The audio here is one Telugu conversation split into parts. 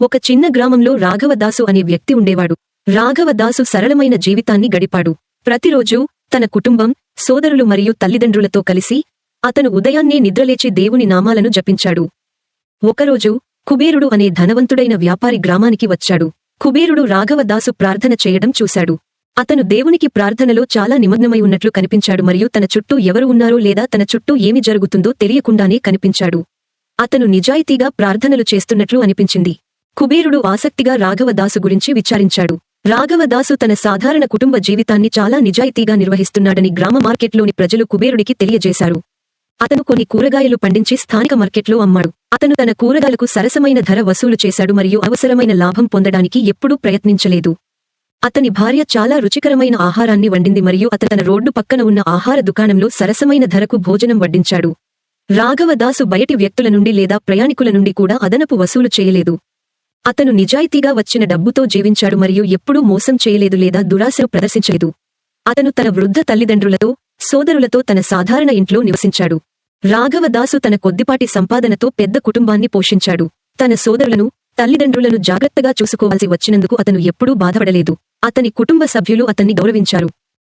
ఒక చిన్న గ్రామంలో రాఘవదాసు అనే వ్యక్తి ఉండేవాడు. రాఘవదాసు సరళమైన జీవితాన్ని గడిపాడు. ప్రతిరోజూ తన కుటుంబం సోదరులు మరియు తల్లిదండ్రులతో కలిసి అతను ఉదయాన్నే నిద్రలేచి దేవుని నామాలను జపించాడు. ఒకరోజు కుబేరుడు అనే ధనవంతుడైన వ్యాపారి గ్రామానికి వచ్చాడు. కుబేరుడు రాఘవదాసు ప్రార్థన చేయడం చూశాడు. అతను దేవునికి ప్రార్థనలో చాలా నిమగ్నమై ఉన్నట్లు కనిపించాడు మరియు తన చుట్టూ ఎవరు ఉన్నారో లేదా తన చుట్టూ ఏమి జరుగుతుందో తెలియకుండానే కనిపించాడు. అతను నిజాయితీగా ప్రార్థనలు చేస్తున్నట్లు అనిపించింది. కుబేరుడు ఆసక్తిగా రాఘవదాసు గురించి విచారించాడు. రాఘవదాసు తన సాధారణ కుటుంబ జీవితాన్ని చాలా నిజాయితీగా నిర్వహిస్తున్నాడని గ్రామ మార్కెట్లోని ప్రజలు కుబేరుడికి తెలియజేశారు. అతను కొన్ని కూరగాయలు పండించి స్థానిక మార్కెట్లో అమ్మాడు. అతను తన కూరగాయలకు సరసమైన ధర వసూలు చేశాడు మరియు అవసరమైన లాభం పొందడానికి ఎప్పుడూ ప్రయత్నించలేదు. అతని భార్య చాలా రుచికరమైన ఆహారాన్ని వండింది మరియు అతను తన రోడ్డు పక్కన ఉన్న ఆహార దుకాణంలో సరసమైన ధరకు భోజనం వడ్డించాడు. రాఘవదాసు బయటి వ్యక్తుల నుండి లేదా ప్రయాణికుల నుండి కూడా అదనపు వసూలు చేయలేదు. అతను నిజాయితీగా వచ్చిన డబ్బుతో జీవించాడు మరియు ఎప్పుడూ మోసం చేయలేదు లేదా దురాశను ప్రదర్శించలేదు. అతను తన వృద్ధ తల్లిదండ్రులతో సోదరులతో తన సాధారణ ఇంట్లో నివసించాడు. రాఘవదాసు తన కొద్దిపాటి సంపాదనతో పెద్ద కుటుంబాన్ని పోషించాడు. తన సోదరులను తల్లిదండ్రులను జాగ్రత్తగా చూసుకోవాల్సి వచ్చినందుకు అతను ఎప్పుడూ బాధపడలేదు. అతని కుటుంబ సభ్యులు అతన్ని గౌరవించారు.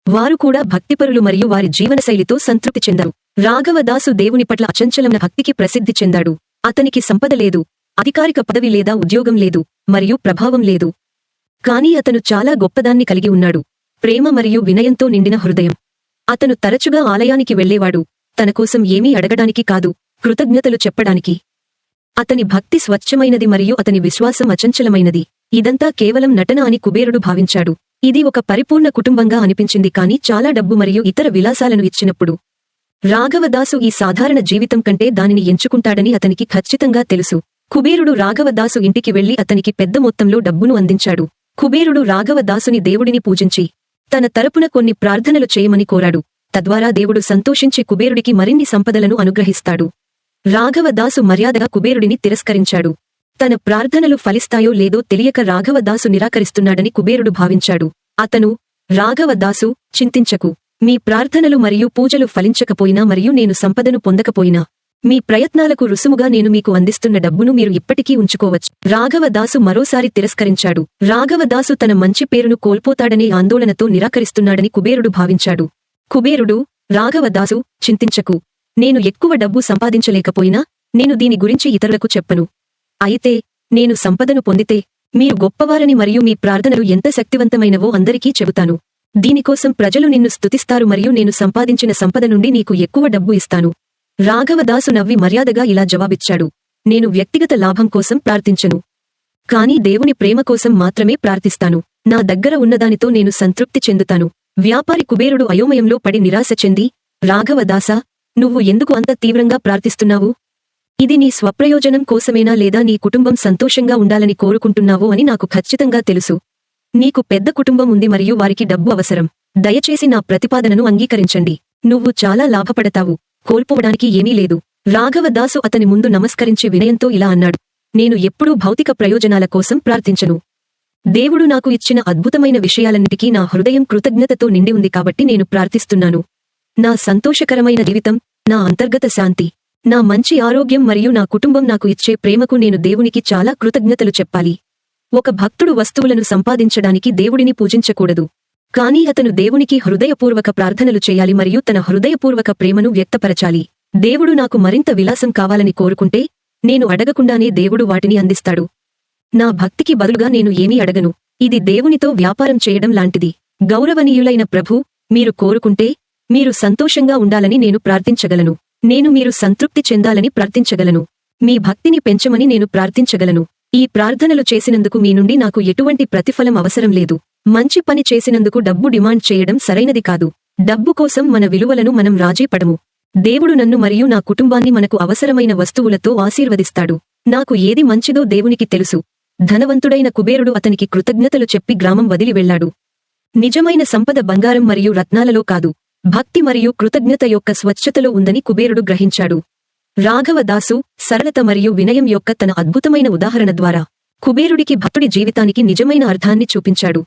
వారు కూడా భక్తిపరులు మరియు వారి జీవనశైలితో సంతృప్తి చెందారు. రాఘవదాసు దేవుని పట్ల అచంచలమైన భక్తికి ప్రసిద్ధి చెందాడు. అతనికి సంపద లేదు. అధికారిక పదవి లేదా ఉద్యోగం లేదు మరియు ప్రభావం లేదు. కాని అతను చాలా గొప్పదాన్ని కలిగి ఉన్నాడు. ప్రేమ మరియు వినయంతో నిండిన హృదయం. అతను తరచుగా ఆలయానికి వెళ్ళేవాడు. తన కోసం ఏమీ అడగడానికి కాదు కృతజ్ఞతలు చెప్పడానికి. అతని భక్తి స్వచ్ఛమైనది మరియు అతని విశ్వాసం అచంచలమైనది. ఇదంతా కేవలం నటన అని కుబేరుడు భావించాడు. ఇది ఒక పరిపూర్ణ కుటుంబంగా అనిపించింది కాని చాలా డబ్బు మరియు ఇతర విలాసాలను ఇచ్చినప్పుడు. రాఘవదాసు ఈ సాధారణ జీవితం కంటే దానిని ఎంచుకుంటాడని అతనికి ఖచ్చితంగా తెలుసు. కుబేరుడు రాఘవదాసు ఇంటికి వెళ్ళి అతనికి పెద్ద మొత్తంలో డబ్బును అందించాడు. కుబేరుడు రాఘవదాసుని దేవుడిని పూజించి తన తరపున కొన్ని ప్రార్థనలు చేయమని కోరాడు. తద్వారా దేవుడు సంతోషించి కుబేరుడికి మరిన్ని సంపదలను అనుగ్రహిస్తాడు. రాఘవదాసు మర్యాదగా కుబేరుడిని తిరస్కరించాడు. తన ప్రార్థనలు ఫలిస్తాయో లేదో తెలియక రాఘవదాసు నిరాకరిస్తున్నాడని కుబేరుడు భావించాడు. అతను రాఘవదాసు చింతించకు. మీ ప్రార్థనలు మరియు పూజలు ఫలించకపోయినా మరియు నేను సంపదను పొందకపోయినా మీ ప్రయత్నాలకు రుసుముగా నేను మీకు అందిస్తున్న డబ్బును మీరు ఇప్పటికీ ఉంచుకోవచ్చు. రాఘవదాసు మరోసారి తిరస్కరించాడు. రాఘవదాసు తన మంచి పేరును కోల్పోతాడనే ఆందోళనతో నిరాకరిస్తున్నాడని కుబేరుడు భావించాడు. కుబేరుడు రాఘవదాసు చింతించకు. నేను ఎక్కువ డబ్బు సంపాదించలేకపోయినా నేను దీని గురించి ఇతరులకు చెప్పను. అయితే నేను సంపదను పొందితే మీరు గొప్పవారని మరియు మీ ప్రార్థనలు ఎంత శక్తివంతమైనవో అందరికీ చెబుతాను. దీనికోసం ప్రజలు నిన్ను స్తుతిస్తారు మరియు నేను సంపాదించిన సంపద నుండి నీకు ఎక్కువ డబ్బు ఇస్తాను. రాఘవదాసు నవ్వి మర్యాదగా ఇలా జవాబిచ్చాడు. నేను వ్యక్తిగత లాభం కోసం ప్రార్థించను. కాని దేవుని ప్రేమ కోసం మాత్రమే ప్రార్థిస్తాను. నా దగ్గర ఉన్నదానితో నేను సంతృప్తి చెందుతాను. వ్యాపారి కుబేరుడు అయోమయంలో పడి నిరాశ చెంది రాఘవదాసా నువ్వు ఎందుకు అంత తీవ్రంగా ప్రార్థిస్తున్నావు? ఇది నీ స్వప్రయోజనం కోసమేనా లేదా నీ కుటుంబం సంతోషంగా ఉండాలని కోరుకుంటున్నావో అని నాకు ఖచ్చితంగా తెలుసు. నీకు పెద్ద కుటుంబం ఉంది మరియు వారికి డబ్బు అవసరం. దయచేసి నా ప్రతిపాదనను అంగీకరించండి. నువ్వు చాలా లాభపడతావు. కోల్పోవడానికి ఏమీ లేదు. రాఘవదాసు అతని ముందు నమస్కరించి వినయంతో ఇలా అన్నాడు. నేను ఎప్పుడూ భౌతిక ప్రయోజనాల కోసం ప్రార్థించను. దేవుడు నాకు ఇచ్చిన అద్భుతమైన విషయాలన్నిటికీ నా హృదయం కృతజ్ఞతతో నిండి ఉంది కాబట్టి నేను ప్రార్థిస్తున్నాను. నా సంతోషకరమైన జీవితం నా అంతర్గత శాంతి నా మంచి ఆరోగ్యం మరియు నా కుటుంబం నాకు ఇచ్చే ప్రేమకు నేను దేవునికి చాలా కృతజ్ఞతలు చెప్పాలి. ఒక భక్తుడు వస్తువులను సంపాదించడానికి దేవుడిని పూజించకూడదు. కాని అతను దేవునికి హృదయపూర్వక ప్రార్థనలు చేయాలి మరియు తన హృదయపూర్వక ప్రేమను వ్యక్తపరచాలి. దేవుడు నాకు మరింత విలాసం కావాలని కోరుకుంటే నేను అడగకుండానే దేవుడు వాటిని అందిస్తాడు. నా భక్తికి బదులుగా నేను ఏమీ అడగను. ఇది దేవునితో వ్యాపారం చేయడం లాంటిది. గౌరవనీయులైన ప్రభు మీరు కోరుకుంటే మీరు సంతోషంగా ఉండాలని నేను ప్రార్థించగలను. నేను మీరు సంతృప్తి చెందాలని ప్రార్థించగలను. మీ భక్తిని పెంచమని నేను ప్రార్థించగలను. ఈ ప్రార్థనలు చేసినందుకు మీ నుండి నాకు ఎటువంటి ప్రతిఫలం అవసరం లేదు. మంచి పని చేసినందుకు డబ్బు డిమాండ్ చేయడం సరైనది కాదు. డబ్బు కోసం మన విలువలను మనం రాజీ పడము. దేవుడు నన్ను మరియు నా కుటుంబాన్ని మనకు అవసరమైన వస్తువులతో ఆశీర్వదిస్తాడు. నాకు ఏది మంచిదో దేవునికి తెలుసు. ధనవంతుడైన కుబేరుడు అతనికి కృతజ్ఞతలు చెప్పి గ్రామం వదిలి వెళ్ళాడు. నిజమైన సంపద బంగారం మరియు రత్నాలలో కాదు. భక్తి మరియు కృతజ్ఞత యొక్క స్వచ్ఛతలో ఉందని కుబేరుడు గ్రహించాడు. రాఘవదాసు సరళత మరియు వినయం యొక్క తన అద్భుతమైన ఉదాహరణ ద్వారా కుబేరుడికి భక్తుడి జీవితానికి నిజమైన అర్థాన్ని చూపించాడు.